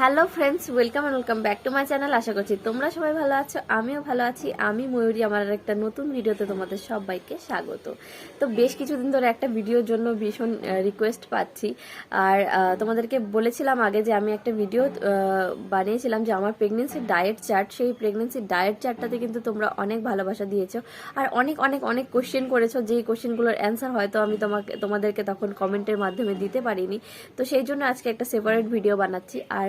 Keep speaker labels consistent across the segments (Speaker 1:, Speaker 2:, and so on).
Speaker 1: Hello friends, welcome and welcome back to my channel. আশা করছি তোমরা সবাই ভালো আছো, আমিও ভালো আছি। আমি ময়ূরী, আমার একটা নতুন ভিডিওতে তোমাদের সবাইকে স্বাগত। তো বেশ কিছুদিন ধরে একটা ভিডিওর জন্য ভীষণ রিকোয়েস্ট পাচ্ছি। আর তোমাদেরকে বলেছিলাম আগে যে আমি একটা ভিডিও বানিয়েছিলাম যে আমার প্রেগনেন্সির ডায়েট চার্ট সেই প্রেগনেন্সির ডায়েট চার্টটাতে কিন্তু তোমরা অনেক ভালোবাসা দিয়েছ। আর অনেক অনেক অনেক কোশ্চেন করেছ। যেই কোশ্চেনগুলোর অ্যান্সার হয়তো আমি তোমাকে, তোমাদেরকে তখন কমেন্টের মাধ্যমে দিতে পারিনি। তো সেই জন্য আজকে একটা সেপারেট ভিডিও বানাচ্ছি। আর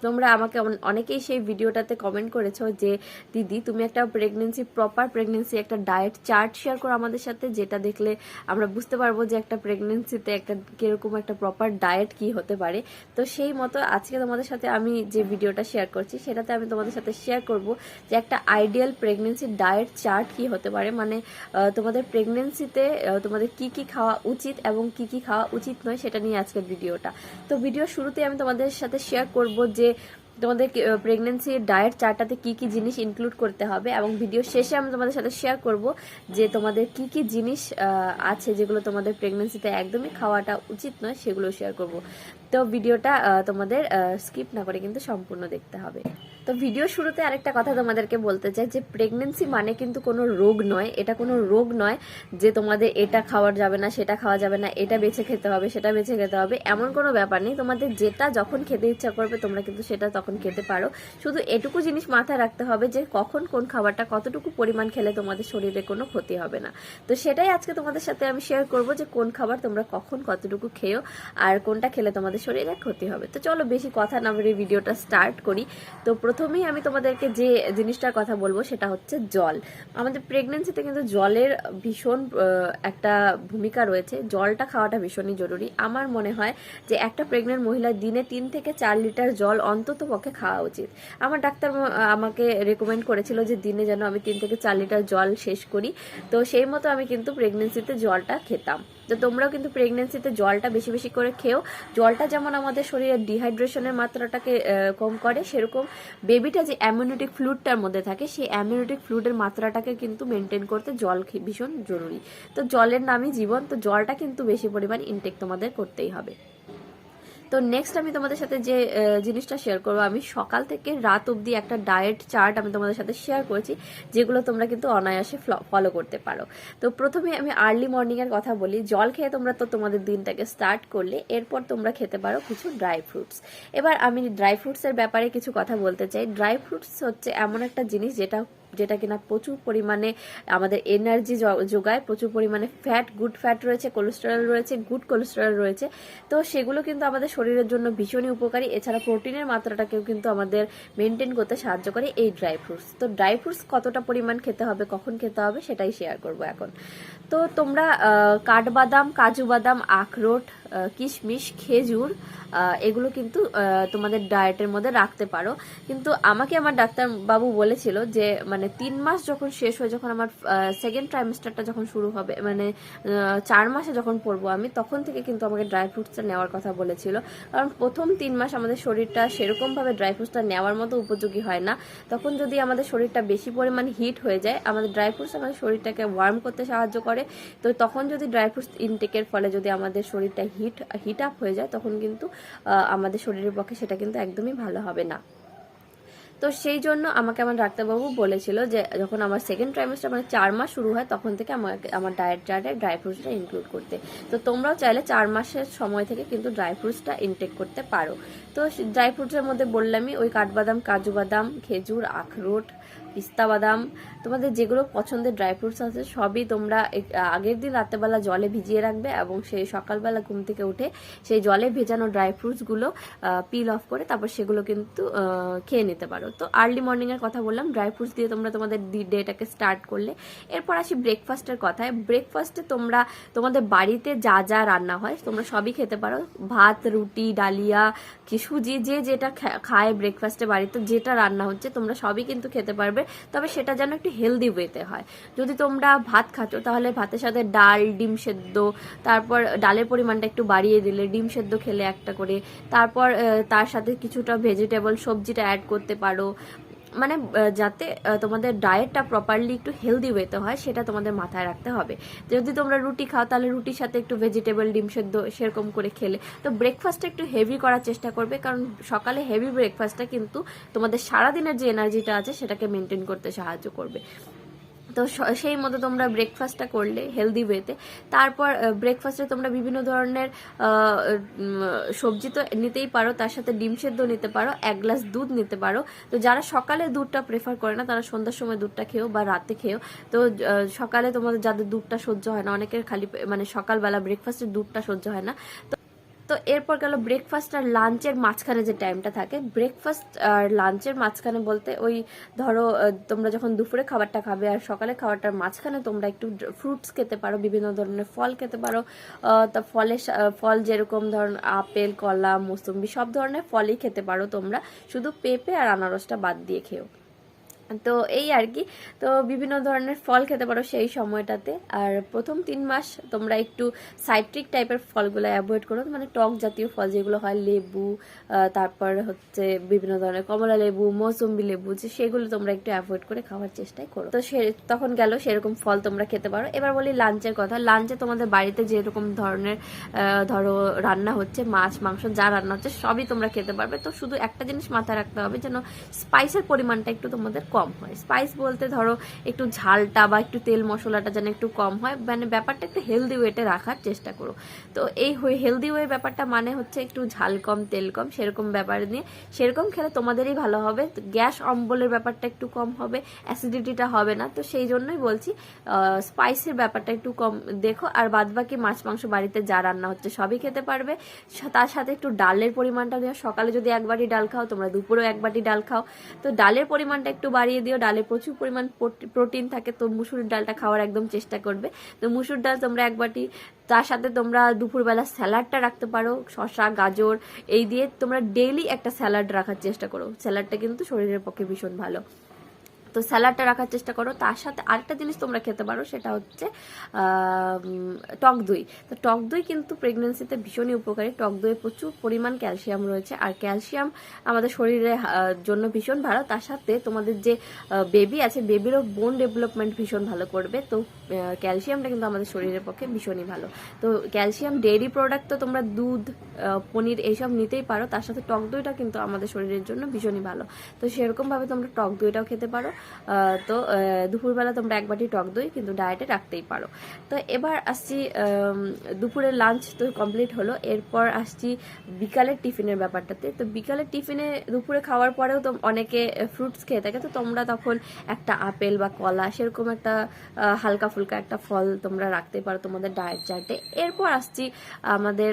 Speaker 1: তোমরা আমাকে অন- অনেকেই সেই ভিডিওটাতে কমেন্ট করেছ যে, দিদি, তুমি একটা প্রেগনেন্সি প্রপার প্রেগনেন্সি একটা ডায়েট চার্ট শেয়ার করো আমাদের সাথে, যেটা দেখলে আমরা বুঝতে পারব যে একটা প্রেগনেন্সিতে একটা কীরকম একটা প্রপার ডায়েট কি হতে পারে। তো সেই মতো আজকে তোমাদের সাথে আমি যে ভিডিওটা শেয়ার করছি, সেটাতে আমি তোমাদের সাথে শেয়ার করব যে একটা আইডিয়াল প্রেগনেন্সি ডায়েট চার্ট কি হতে পারে। মানে তোমাদের প্রেগনেন্সিতে তোমাদের কি কি খাওয়া উচিত এবং কি কি খাওয়া উচিত নয়, সেটা নিয়ে আজকের ভিডিওটা। তো ভিডিও শুরুতে আমি তোমাদের সাথে শেয়ার করব যে তোমাদের প্রেগনেন্সি ডায়েট চার্টটাতে কি কি জিনিস ইনক্লুড করতে হবে এবং ভিডিও শেষে আমি তোমাদের সাথে শেয়ার করব যে তোমাদের কি কি জিনিস আছে যেগুলো তোমাদের প্রেগনেন্সিতে একদমই খাওয়াটা উচিত নয় সেগুলো শেয়ার করব। তো ভিডিওটা তোমাদের স্কিপ না করে কিন্তু সম্পূর্ণ দেখতে হবে। তো ভিডিও শুরুতে আরেকটা কথা তোমাদেরকে বলতে চাই যে প্রেগনেন্সি মানে কিন্তু কোনো রোগ নয়। এটা কোনো রোগ নয় যে তোমাদের এটা খাওয়ার যাবে না, সেটা খাওয়া যাবে না, এটা বেছে খেতে হবে, সেটা বেছে খেতে হবে, এমন কোনো ব্যাপার নেই। তোমাদের যেটা যখন খেতে ইচ্ছা করবে, তোমরা কিন্তু সেটা তখন খেতে পারো। শুধু এটুকু জিনিস মাথায় রাখতে হবে যে, কখন কোন খাবারটা কতটুকু পরিমাণ খেলে তোমাদের শরীরে কোনো ক্ষতি হবে না। তো সেটাই আজকে তোমাদের সাথে আমি শেয়ার করব যে, কোন খাবার তোমরা কখন কতটুকু খেয়েও আর কোনটা খেলে তোমাদের শরীরে ক্ষতি হবে। তো চলো বেশি কথা না বলে ভিডিওটা স্টার্ট করি। তো প্রথমেই আমি তোমাদেরকে যে জিনিসটার কথা বলব সেটা হচ্ছে জল। আমাদের প্রেগনেন্সিতে কিন্তু জলের ভীষণ একটা ভূমিকা রয়েছে। জলটা খাওয়াটা ভীষণই জরুরি। আমার মনে হয় যে একটা প্রেগনেন্ট মহিলা দিনে তিন থেকে চার লিটার জল অন্তত পক্ষে খাওয়া উচিত। আমার ডাক্তার আমাকে রেকমেন্ড করেছিল যে দিনে যেন আমি তিন থেকে চার লিটার জল শেষ করি। তো সেই মতো আমি কিন্তু প্রেগনেন্সিতে জলটা খেতাম। তো তোমরাও কিন্তু প্রেগনেন্সিতে জলটা বেশি বেশি করে খেও। জলটা যেমন আমাদের শরীরের ডিহাইড্রেশনের মাত্রাটাকে কম করে, সেরকম বেবিটা যে অ্যামিউনিটিক ফ্লুডটার মধ্যে থাকে, সেই অ্যামিউনিটিক ফ্লুডের মাত্রাটাকে কিন্তু মেনটেন করতে জল ভীষণ জরুরি। তো জলের নামই জীবন, তো জলটা কিন্তু বেশি পরিমাণ ইনটেক তোমাদের করতেই হবে। তো নেক্সট আমি তোমাদের সাথে যে জিনিসটা শেয়ার করব, আমি সকাল থেকে রাত অবধি একটা ডায়েট চার্ট আমি তোমাদের সাথে শেয়ার করেছি, যেগুলো তোমরা কিন্তু অনায়াসে ফলো করতে পারো। তো প্রথমে আমি আর্লি মর্নিং এর কথা বলি, জল খেয়ে তোমরা তো তোমাদের দিনটাকে স্টার্ট করলে, এরপর তোমরা খেতে পারো কিছু ড্রাই ফ্রুটস এবার আমি ড্রাই ফ্রুটসের ব্যাপারে কিছু কথা বলতে চাই। ড্রাই ফ্রুটস হচ্ছে এমন একটা জিনিস যেটা যেটা কিনা প্রচুর পরিমাণে আমাদের এনার্জি যোগায়, প্রচুর পরিমাণে ফ্যাট গুড ফ্যাট রয়েছে কোলেস্টেরল রয়েছে গুড কোলেস্টেরল রয়েছে। তো সেগুলো কিন্তু আমাদের শরীরের জন্য ভীষণই উপকারী। এছাড়া প্রোটিনের মাত্রাটাকেও কিন্তু আমাদের মেনটেন করতে সাহায্য করে এই ড্রাই ফ্রুটস তো ড্রাই ফ্রুটস কতটা পরিমাণ খেতে হবে, কখন খেতে হবে, সেটাই শেয়ার করব এখন। তো তোমরা কাঠবাদাম, কাজু বাদাম, আখরোট কিশমিশ, খেজুর এগুলো কিন্তু তোমাদের ডায়েটের মধ্যে রাখতে পারো। কিন্তু আমাকে আমার ডাক্তার বাবু বলেছিল যে মানে তিন মাস যখন শেষ হয়ে, যখন আমার সেকেন্ড ট্রাইমেস্টারটা যখন শুরু হবে মানে চার মাসে যখন পড়ব আমি, তখন থেকে কিন্তু আমাকে ড্রাই ফ্রুটসটা নেওয়ার কথা বলেছিল। কারণ প্রথম তিন মাস আমাদের শরীরটা সেরকমভাবে ড্রাই ফ্রুটসটা নেওয়ার মতো উপযোগী হয় না। তখন যদি আমাদের শরীরটা বেশি পরিমাণ হিট হয়ে যায়, আমাদের ড্রাই ফ্রুটস আমাদের শরীরটাকে ওয়ার্ম করতে সাহায্য করে। তো তখন যদি ড্রাই ফ্রুটস ইনটেকের ফলে যদি আমাদের শরীরটা হিট হিট আপ হয়ে যায়, তখন কিন্তু আমাদের শরীরের পক্ষে সেটা কিন্তু একদমই ভালো হবে না। তো সেই জন্য আমাকে আমার ডাক্তারবাবু বলেছিল যে, যখন আমার সেকেন্ড ট্রাইমেস্টার মানে চার মাস শুরু হয়, তখন থেকে আমাকে, আমার ডায়েট চার্টে ড্রাই ফ্রুটসটা ইনক্লুড করতে। তো তোমরাও চাইলে চার মাসের সময় থেকে কিন্তু ড্রাই ফ্রুটসটা ইনটেক করতে পারো। তো ড্রাই ফ্রুটসের মধ্যে বললামই, ওই কাঠবাদাম কাজু বাদাম খেজুর, আখরোট পিস্তা বাদাম, তোমাদের যেগুলো পছন্দের ড্রাই ফ্রুটস আছে, সবই তোমরা আগের দিন রাত্রেবেলা জলে ভিজিয়ে রাখবে এবং সেই সকালবেলা ঘুম থেকে উঠে সেই জলে ভেজানো ড্রাই ফ্রুটসগুলো পিল অফ করে তারপর সেগুলো কিন্তু খেয়ে নিতে পারো। তো আর্লি মর্নিংয়ের কথা বললাম ড্রাই ফ্রুটস দিয়ে তোমরা তোমাদের ডেটাকে স্টার্ট করলে। এরপর আসি ব্রেকফাস্টের কথায়। ব্রেকফাস্টে তোমরা, তোমাদের বাড়িতে যা যা রান্না হয়, তোমরা সবই খেতে পারো। ভাত, রুটি, ডালিয়া, কি সুজি, যে যেটা খায় ব্রেকফাস্টে বাড়িতে, যেটা রান্না হচ্ছে, তোমরা সবই কিন্তু খেতে পারবে। তবে সেটা যেন একটু হেলদি ওয়েতে হয়। যদি তোমরা ভাত খাচ্ছ, তাহলে ভাতের সাথে ডাল, ডিম সেদ্ধ, তারপর ডালের পরিমাণটা একটু বাড়িয়ে দিলে, ডিম সেদ্ধ খেলে একটা করে, তারপর তার সাথে কিছুটা ভেজিটেবল সবজিটা অ্যাড করতে পারো মানে যাতে তোমাদের ডায়েটটা প্রপারলি একটু হেলদি ওয়েতে হয়, সেটা তোমাদের মাথায় রাখতে হবে। যদি তোমরা রুটি খাও, তাহলে রুটির সাথে একটু ভেজিটেবল ডিম সেদ্ধ সেরকম করে খেলে। তো ব্রেকফাস্টটা একটু হেভি করার চেষ্টা করবে, কারণ সকালে হেভি ব্রেকফাস্টটা কিন্তু তোমাদের সারাদিনের যে এনার্জিটা আছে, সেটাকে মেনটেন করতে সাহায্য করবে। তো সেই মতো তোমরা ব্রেকফাস্টটা করলে হেলদি ওয়েতে তারপর ব্রেকফাস্টে তোমরা বিভিন্ন ধরনের সবজি তো নিতেই পারো, তার সাথে ডিম সেদ্ধ নিতে পারো, এক গ্লাস দুধ নিতে পারো। তো যারা সকালে দুধটা প্রেফার করে না, তারা সন্ধ্যার সময় দুধটা খেয়েও বা রাতে খেও। তো সকালে তোমাদের যাদের দুধটা সহ্য হয় না, অনেকের খালি মানে সকালবেলা ব্রেকফাস্টের দুধটা সহ্য হয় না। তো তো এরপর গেল ব্রেকফাস্ট আর লাঞ্চের মাঝখানে যে টাইমটা থাকে ব্রেকফাস্ট আর লাঞ্চের মাঝখানে বলতে ওই ধরো তোমরা যখন দুপুরে খাবারটা খাবে আর সকালে খাবারটার মাঝখানে তোমরা একটু ফ্রুটস খেতে পারো, বিভিন্ন ধরনের ফল খেতে পারো। তা ফলের ফল যেরকম ধরুন আপেল, কলা, মোসম্বি সব ধরনের ফলই খেতে পারো তোমরা। শুধু পেঁপে আর আনারসটা বাদ দিয়ে খেও। তো এই আর কি। তো বিভিন্ন ধরনের ফল খেতে পারো সেই সময়টাতে। আর প্রথম তিন মাস তোমরা একটু সাইট্রিক টাইপের ফলগুলো অ্যাভয়েড করো। মানে টক জাতীয় ফল যেগুলো হয়, লেবু তারপর হচ্ছে বিভিন্ন ধরনের কমলা লেবু, মৌসম্বি লেবু, যে সেগুলো তোমরা একটু অ্যাভয়েড করে খাওয়ার চেষ্টাই করো। তো সে তখন গেল সেরকম ফল তোমরা খেতে পারো। এবার বলি লাঞ্চের কথা। লাঞ্চে তোমাদের বাড়িতে যেরকম ধরনের ধরো রান্না হচ্ছে, মাছ, মাংস যা রান্না হচ্ছে সবই তোমরা খেতে পারবে। তো শুধু একটা জিনিস মাথায় রাখতে হবে যেন স্পাইসের পরিমাণটা একটু তোমাদের কম হয়। স্পাইস বলতে ধরো একটু ঝালটা বা একটু তেল মশলাটা যেন একটু কম হয় মানে ব্যাপারটা একটু হেলদি ওয়েটে রাখার চেষ্টা করো। তো এই হেলদি ওয়ে ব্যাপারটা মানে হচ্ছে একটু ঝাল কম, তেল কম, সেরকম ব্যাপার নিয়ে। সেরকম খেলে তোমাদেরই ভালো হবে। গ্যাস অম্বলের ব্যাপারটা একটু কম হবে অ্যাসিডিটিটা হবে না। তো সেই জন্যই বলছি স্পাইসের ব্যাপারটা একটু কম দেখো। আর বাদবাকি মাছ, মাংস বাড়িতে যা রান্না হচ্ছে সবই খেতে পারবে। তার সাথে একটু ডালের পরিমাণটা সকালে যদি এক বাটি ডাল খাও, তোমরা দুপুরেও এক বাটি ডাল খাও। তো ডালের পরিমাণটা একটু বাড়িয়ে দিও, ডালে প্রচুর পরিমাণ প্রোটিন থাকে, তো মুসুর ডালটা খাওয়ার একদম চেষ্টা করবে। তো মুসুর ডাল তোমরা এক বাটি, তার সাথে তোমরা দুপুরবেলা স্যালাডটা রাখতে পারো শশা গাজর, এই দিয়ে তোমরা ডেইলি একটা স্যালাড রাখার চেষ্টা করো। স্যালাডটা কিন্তু শরীরের পক্ষে ভীষণ ভালো। তো স্যালাডটা রাখার চেষ্টা করো। তার সাথে আরেকটা জিনিস তোমরা খেতে পারো, সেটা হচ্ছে টক দই। তো টক দই কিন্তু প্রেগনেন্সিতে ভীষণই উপকারী। টক দইয়ে প্রচুর পরিমাণ ক্যালসিয়াম রয়েছে। আর ক্যালসিয়াম আমাদের শরীরের জন্য ভীষণ ভালো। তার সাথে তোমাদের যে বেবি আছে বেবিরও বোন ডেভেলপমেন্ট ভীষণ ভালো করবে। তো ক্যালসিয়ামটা কিন্তু আমাদের শরীরের পক্ষে ভীষণই ভালো। তো ক্যালসিয়াম ডেইরি প্রোডাক্ট তো তোমরা দুধ পনির এইসব নিতেই পারো। তার সাথে টক দইটা কিন্তু আমাদের শরীরের জন্য ভীষণই ভালো। তো সেরকমভাবে তোমরা টক দইটাও খেতে পারো। তো দুপুরবেলা তোমরা এক বাটি টক দই কিন্তু ডায়েটে রাখতেই পারো। তো এবার আসছি দুপুরের লাঞ্চ তো কমপ্লিট হলো। এরপর আসছি বিকালের টিফিনের ব্যাপারটাতে। তো বিকালের টিফিনে দুপুরে খাওয়ার পরেও তো অনেকে ফ্রুটস খেয়ে থাকে। তো তোমরা তখন একটা আপেল বা কলা সেরকম একটা হালকা ফুলকা একটা ফল তোমরা রাখতে পারো তোমাদের ডায়েট চার্টে এরপর আসছি আমাদের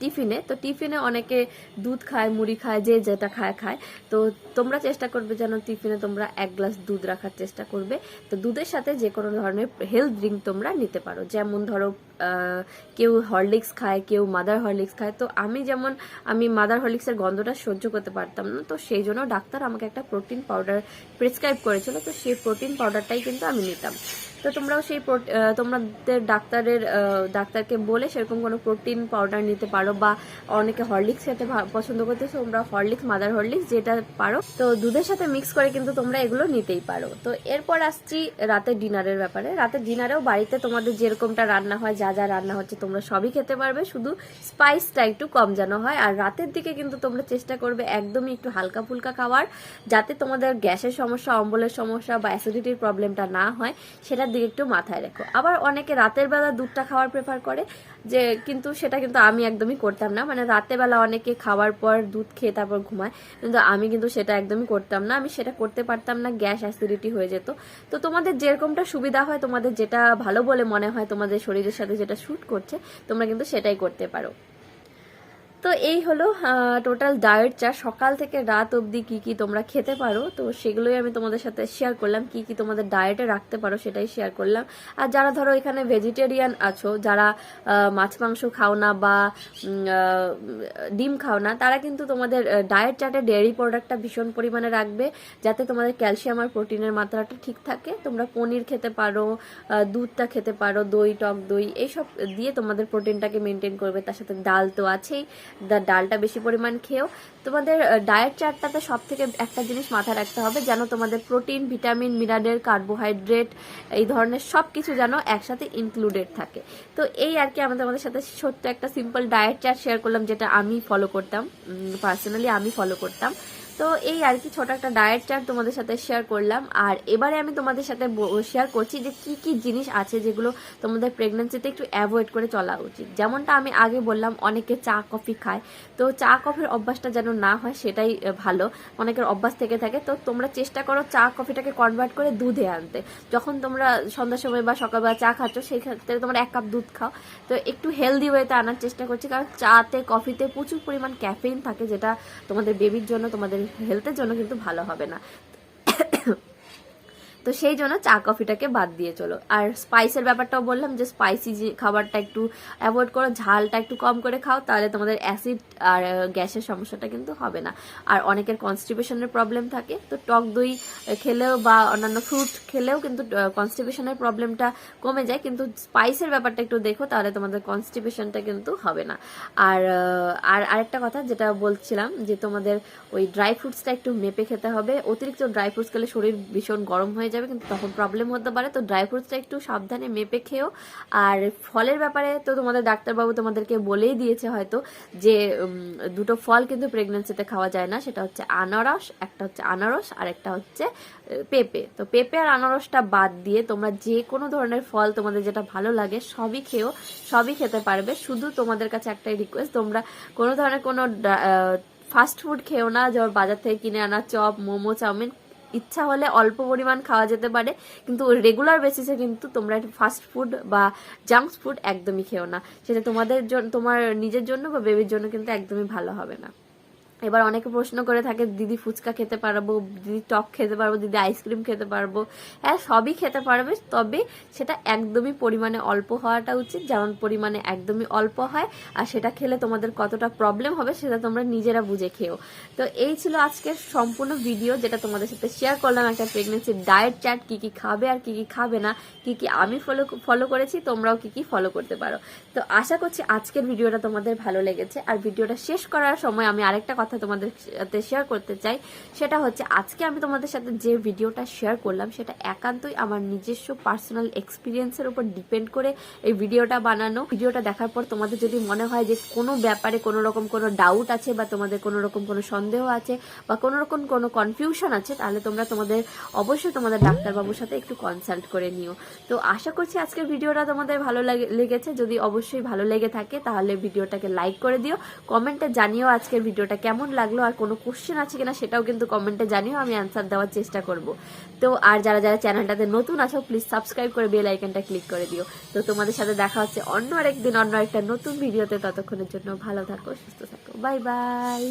Speaker 1: টিফিনে। তো টিফিনে অনেকে দুধ খায়, মুড়ি খায়, যে যেটা খায় খায়। তো তোমরা চেষ্টা করবে যেন টিফিনে তোমরা এক গ্লাস দুধ রাখার চেষ্টা করবে। তো দুধের সাথে যে কোনো ধরনের হেলথ ড্রিঙ্ক তোমরা নিতে পারো। যেমন ধরো কেউ হরলিক্স খায়, কেউ মাদার হরলিক্স খায়। তো আমি যেমন, আমি মাদার হরলিক্সের গন্ধটা সহ্য করতে পারতাম না। তো সেই জন্য ডাক্তার আমাকে একটা প্রোটিন পাউডার প্রেসক্রাইব করেছিল। তো সেই প্রোটিন পাউডারটাই কিন্তু আমি নিতাম। তো তোমরাও সেই তোমাদের ডাক্তারের ডাক্তারকে বলে সেরকম কোনো প্রোটিন পাউডার নিতে পারো বা অনেকে হরলিক্স খেতে পছন্দ করতে তোমরা হরলিক্স, মাদার হরলিক্স যেটা পারো। তো দুধের সাথে মিক্স করে কিন্তু তোমরা এগুলো নিতেই পারো। তো এরপর আসছি রাতের ডিনারের ব্যাপারে। রাতের ডিনারেও বাড়িতে তোমাদের যেরকমটা রান্না হয়, যা যা রান্না হচ্ছে তোমরা সবই খেতে পারবে। শুধু স্পাইসটা একটু কম যেন হয়। আর রাতের দিকে কিন্তু তোমরা চেষ্টা করবে একদমই একটু হালকা ফুলকা খাওয়ার, যাতে তোমাদের গ্যাসের সমস্যা, অম্বলের সমস্যা বা অ্যাসিডিটির প্রবলেমটা না হয়। সেটার দিকে একটু মাথায় রেখো। আবার অনেকে রাতের বেলা দুধটা খাওয়ার প্রেফার করে, যে কিন্তু সেটা কিন্তু আমি একদমই করতাম না। মানে রাতের বেলা অনেকে খাওয়ার পর দুধ খেয়ে তারপর ঘুমায়, কিন্তু আমি কিন্তু সেটা একদমই করতাম না। আমি সেটা করতে পারতাম না, গ্যাস অ্যাসিডিটি হয়ে যেত। তো তোমাদের যেরকমটা সুবিধা হয়, তোমাদের যেটা ভালো বলে মনে হয়, তোমাদের শরীরের সাথে যেটা শ্যুট করছে, তোমরা কিন্তু সেটাই করতে পারো। তো এই হলো টোটাল ডায়েট চা সকাল থেকে রাত অবধি কি কি তোমরা খেতে পারো। তো সেগুলোই আমি তোমাদের সাথে শেয়ার করলাম, কি কি তোমাদের ডায়েটে রাখতে পারো সেটাই শেয়ার করলাম। আর যারা ধরো এখানে ভেজিটেরিয়ান আছো, যারা মাছ, মাংস খাও না বা ডিম খাও না, তারা কিন্তু তোমাদের ডায়েট চাটে ডেয়ারি প্রোডাক্টটা ভীষণ পরিমাণে রাখবে, যাতে তোমাদের ক্যালসিয়াম আর প্রোটিনের মাত্রাটা ঠিক থাকে। তোমরা পনির খেতে পারো দুধটা খেতে পারো, দই, টক দই, এইসব দিয়ে তোমাদের প্রোটিনটাকে মেনটেন করবে। তার সাথে ডাল তো আছেই। ডালটা বেশি পরিমাণ খেয়েও। তোমাদের ডায়েট চার্টটাতে সব থেকে একটা জিনিস মাথায় রাখতে হবে, যেন তোমাদের প্রোটিন ভিটামিন মিনারেল কার্বোহাইড্রেট এই ধরনের সব কিছু যেন একসাথে ইনক্লুডেড থাকে। তো এই আর কি আমাদের আমাদের সাথে ছোট্ট একটা সিম্পল ডায়েট চার্ট শেয়ার করলাম, যেটা আমি ফলো করতাম পার্সোনালি আমি ফলো করতাম। তো এই আর কি ছোট একটা ডায়েট চার্ট তোমাদের সাথে শেয়ার করলাম। আর এবারে আমি তোমাদের সাথে শেয়ার করছি যে কি কি জিনিস আছে যেগুলো তোমাদের প্রেগনেন্সিতে একটু অ্যাভয়েড করে চলা উচিত। যেমনটা আমি আগে বললাম, অনেকে চা কফি খায়। তো চা কফির অভ্যাসটা যেন না হয় সেটাই ভালো। অনেকের অভ্যাস থেকে থাকে। তো তোমরা চেষ্টা করো চা কফিটাকে কনভার্ট করে দুধে আনতে। যখন তোমরা সন্ধ্যার সময় বা সকালবেলা চা খাচ্ছ, সেই ক্ষেত্রে তোমরা এক কাপ দুধ খাও। তো একটু হেলদি ওয়েতে আনার চেষ্টা করছি। কারণ চাতে কফিতে প্রচুর পরিমাণ ক্যাফেইন থাকে, যেটা তোমাদের বেবির জন্য তোমাদের হেলথের জন্য কিন্তু ভালো হবে না। তো সেই জন্য চা কফিটাকে বাদ দিয়ে চলো। আর স্পাইসের ব্যাপারটাও বললাম যে স্পাইসি যে খাবারটা একটু অ্যাভয়েড করো, ঝালটা একটু কম করে খাও, তাহলে তোমাদের অ্যাসিড আর গ্যাসের সমস্যাটা কিন্তু হবে না। আর অনেকের কনস্টিপেশনের প্রবলেম থাকে, তো টক দই খেলেও বা অন্যান্য ফ্রুট খেলেও কিন্তু কনস্টিপেশনের প্রবলেমটা কমে যায়। কিন্তু স্পাইসের ব্যাপারটা একটু দেখো, তাহলে তোমাদের কনস্টিপেশনটা কিন্তু হবে না। আর আর আরেকটা কথা যেটা বলছিলাম যে তোমাদের ওই ড্রাই ফ্রুটসটা একটু মেপে খেতে হবে। অতিরিক্ত ড্রাই ফ্রুটস খেলে শরীর ভীষণ গরম হয়ে যাবে, কিন্তু তখন প্রবলেম হতে পারে। তো ড্রাই ফ্রুটসটা একটু সাবধানে মেপে খেও। আর ফলের ব্যাপারে তো তোমাদের ডাক্তারবাবু তোমাদেরকে বলেই দিয়েছে হয়তো যে দুটো ফল কিন্তু প্রেগনেন্সিতে খাওয়া যায় না। সেটা হচ্ছে আনারস, একটা হচ্ছে আনারস আর একটা হচ্ছে পেঁপে। তো পেঁপে আর আনারসটা বাদ দিয়ে তোমরা যে কোনো ধরনের ফল তোমাদের যেটা ভালো লাগে, সবই খেও, সবই খেতে পারবে। শুধু তোমাদের কাছে একটাই রিকোয়েস্ট তোমরা কোনো ধরনের কোনো ফাস্ট ফুড খেও না। যেমন বাজার থেকে কিনে আনা চপ, মোমো, চাউমিন ইচ্ছা হলে অল্প পরিমাণ খাওয়া যেতে পারে, কিন্তু রেগুলার বেসিসে কিন্তু তোমরা ফাস্ট ফুড বা জাঙ্ক ফুড একদমই খেও না। সেটা তোমাদের জন্য তোমার নিজের জন্য বা বেবির জন্য কিন্তু একদমই ভালো হবে না। এবার অনেকে প্রশ্ন করে থাকে, দিদি ফুচকা খেতে পারব? দিদি টক খেতে পারব? দিদি আইসক্রিম খেতে পারব? হ্যাঁ সবই খেতে পারবে, তবে সেটা একদমই পরিমাণে অল্প হওয়াটা উচিত। যেমন পরিমাণে একদমই অল্প হয়, আর সেটা খেলে তোমাদের কতটা প্রবলেম হবে সেটা তোমরা নিজেরা বুঝে খেও। তো এই ছিল আজকের সম্পূর্ণ ভিডিও যেটা তোমাদের সাথে শেয়ার করলাম, একটা প্রেগনেন্সির ডায়েট চার্ট কি কি খাবে আর কি কি খাবে না, কি কি আমি ফলো ফলো করেছি, তোমরাও কি কি ফলো করতে পারো। তো আশা করছি আজকের ভিডিওটা তোমাদের ভালো লেগেছে, আর ভিডিওটা শেষ করার সময় আমি আরেকটা কথা তোমাদের সাথে শেয়ার করতে চাই, সেটা হচ্ছে আজকে আমি তোমাদের সাথে যে ভিডিওটা শেয়ার করলাম, সেটা একান্তই আমার নিজস্ব পার্সোনাল এক্সপিরিয়েন্সের উপর ডিপেন্ড করে এই ভিডিওটা বানানো। ভিডিওটা দেখার পর তোমাদের যদি মনে হয় যে কোনো ব্যাপারে কোনো রকম কোনো ডাউট আছে বা তোমাদের কোনো রকম কোনো সন্দেহ আছে বা কোনো রকম কোনো কনফিউশন আছে, তাহলে তোমরা তোমাদের, অবশ্যই তোমাদের ডাক্তারবাবুর সাথে একটু কনসাল্ট করে নিও। তো আশা করছি আজকের ভিডিওটা তোমাদের ভালো লাগে- লেগেছে। যদি অবশ্যই ভালো লেগে থাকে, তাহলে ভিডিওটাকে লাইক করে দিও। কমেন্টে জানিও আজকের ভিডিওটা কেমন লাগল আর কোনো কোশ্চেন আছে কিনা সেটাও কিন্তু কমেন্টে জানিও, আমি অ্যান্সার দেওয়ার চেষ্টা করব। তো আর যারা যারা চ্যানেলটাতে নতুন আছো প্লিজ সাবস্ক্রাইব করে বেল আইকনটা ক্লিক করে দিও। তো তোমাদের সাথে দেখা হচ্ছে অন্য আরেকদিন অন্য একটা নতুন ভিডিওতে ততক্ষণের জন্য ভালো থাকো, সুস্থ থাকো। Bye bye